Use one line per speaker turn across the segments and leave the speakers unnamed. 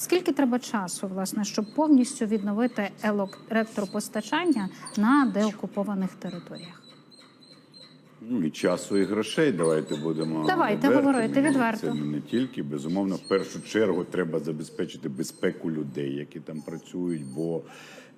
Скільки треба часу, власне, щоб повністю відновити електропостачання на деокупованих територіях?
Ну і часу, і грошей. Давайте будемо
Давайте
відвертими.
говорити відверто.
Це не тільки безумовно. В першу чергу треба забезпечити безпеку людей, які там працюють. Бо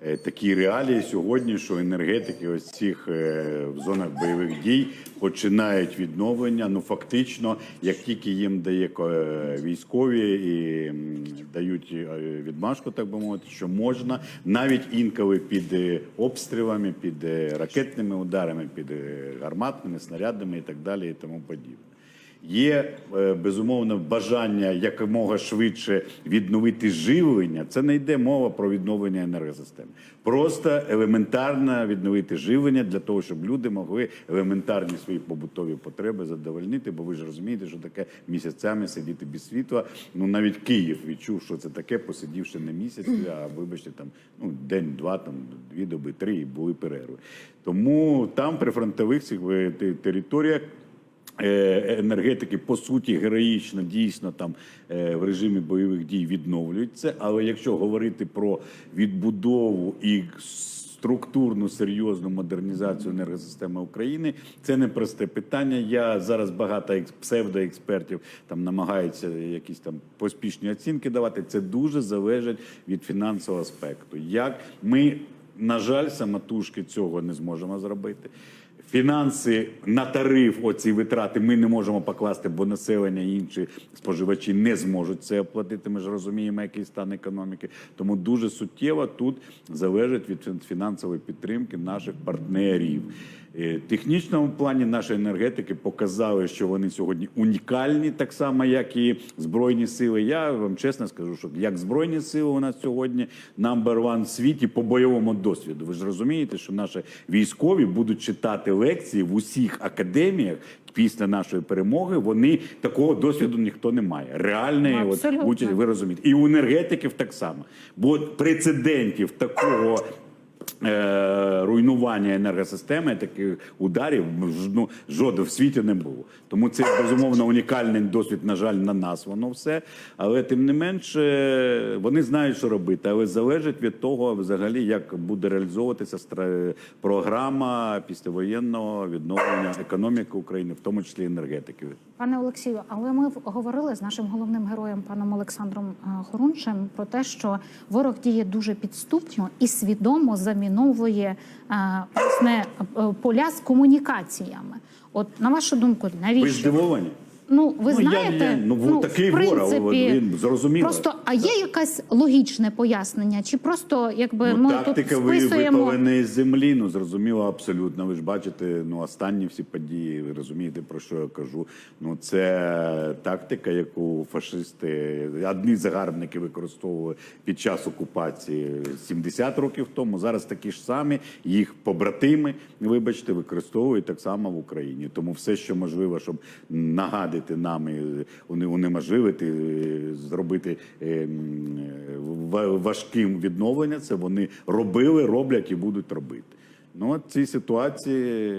е, такі реалії сьогодні, що енергетики, ось цих е, в зонах бойових дій починають відновлення. Ну фактично, як тільки їм дає е, військові і м, дають е, відмашку, так би мовити, що можна навіть інколи під е, обстрілами, під е, ракетними ударами, під е, гарматними снарядами і так далі, і тому подібне. Є е, безумовно бажання якомога швидше відновити живлення. Це не йде мова про відновлення енергосистеми. Просто елементарно відновити живлення для того, щоб люди могли елементарні свої побутові потреби задовольнити. Бо ви ж розумієте, що таке місяцями сидіти без світла. Ну навіть Київ відчув, що це таке, посидівши не місяць, а вибачте, там ну день, два, там дві доби, три і були перерви. Тому там при фронтових цих е, територіях. Е, енергетики по суті героїчно дійсно там е, в режимі бойових дій відновлюються. Але якщо говорити про відбудову і структурну серйозну модернізацію енергосистеми України, це не просте питання. Я зараз багато екс- псевдоекспертів там намагаються якісь там поспішні оцінки давати. Це дуже залежить від фінансового аспекту. Як ми, на жаль, самотужки цього не зможемо зробити. Фінанси на тариф, оці витрати ми не можемо покласти, бо населення інші споживачі не зможуть це оплатити. Ми ж розуміємо, який стан економіки. Тому дуже суттєво тут залежить від фін- фінансової підтримки наших партнерів. Е, технічному плані наші енергетики показали, що вони сьогодні унікальні, так само як і збройні сили. Я вам чесно скажу, що як збройні сили у нас сьогодні number one в світі по бойовому досвіду. Ви ж розумієте, що наші військові будуть читати лекції в усіх академіях. Після нашої перемоги вони такого досвіду ніхто не має. Реальної
Ну,
от, участь, ви розумієте, і у енергетиків так само. Бо прецедентів такого руйнування енергосистеми, таких ударів ну, жоден в світі не було. Тому це безумовно унікальний досвід. На жаль, на нас воно все. Але тим не менше, вони знають, що робити, але залежить від того, взагалі, як буде реалізовуватися програма післявоєнного відновлення економіки України, в тому числі енергетики.
Пане Олексію, але ми говорили з нашим головним героєм, паном Олександром е, Хорунчем, про те, що ворог діє дуже підступно і свідомо заміновує е, власне е, поля з комунікаціями. От на вашу думку,
Ви здивовані?
Ну, ви
Ну,
знаєте,
я- ну, ви такий
в принципі,
от він зрозуміло.
Просто, а є якесь логічне пояснення? Чи просто якби
Ну,
ми
тактика
тут списуємо?
випалена з землі, ну зрозуміло, абсолютно. Ви ж бачите, ну останні всі події, ви розумієте, про що я кажу. Ну це тактика, яку фашисти, одні загарбники використовували під час окупації 70 років тому. Зараз такі ж самі, їх побратими, вибачте, використовують так само в Україні. Тому все, що можливо, щоб нагадити нам і уне- унеможливити, е, зробити е, е, ва- важким відновлення, це вони робили, роблять і будуть робити. Ну, от цій ситуації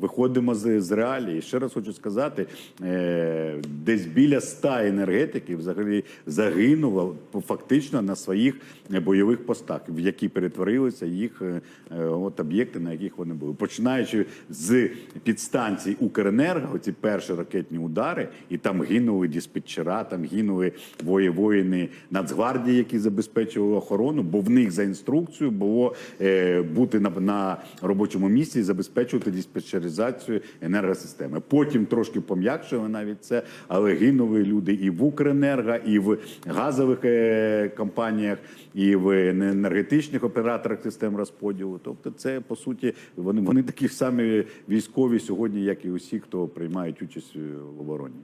виходимо з, з реалії. Ще раз хочу сказати: е, десь біля ста енергетиків взагалі загинуло фактично на своїх е, бойових постах, в які перетворилися їх е, е, от об'єкти, на яких вони були. Починаючи з підстанцій Укренерго, ці перші ракетні удари, і там гинули диспетчера, там гинули вої- воїни Нацгвардії, які забезпечували охорону, бо в них за інструкцією було е, бути на, на робочому місці і забезпечувати диспетчеризацію енергосистеми. Потім трошки пом'якшили навіть це, але гинули люди і в Укренерго, і в газових е, компаніях, і в енергетичних операторах систем розподілу. Тобто, це по суті вони, вони такі самі військові сьогодні, як і усі, хто приймають участь в обороні.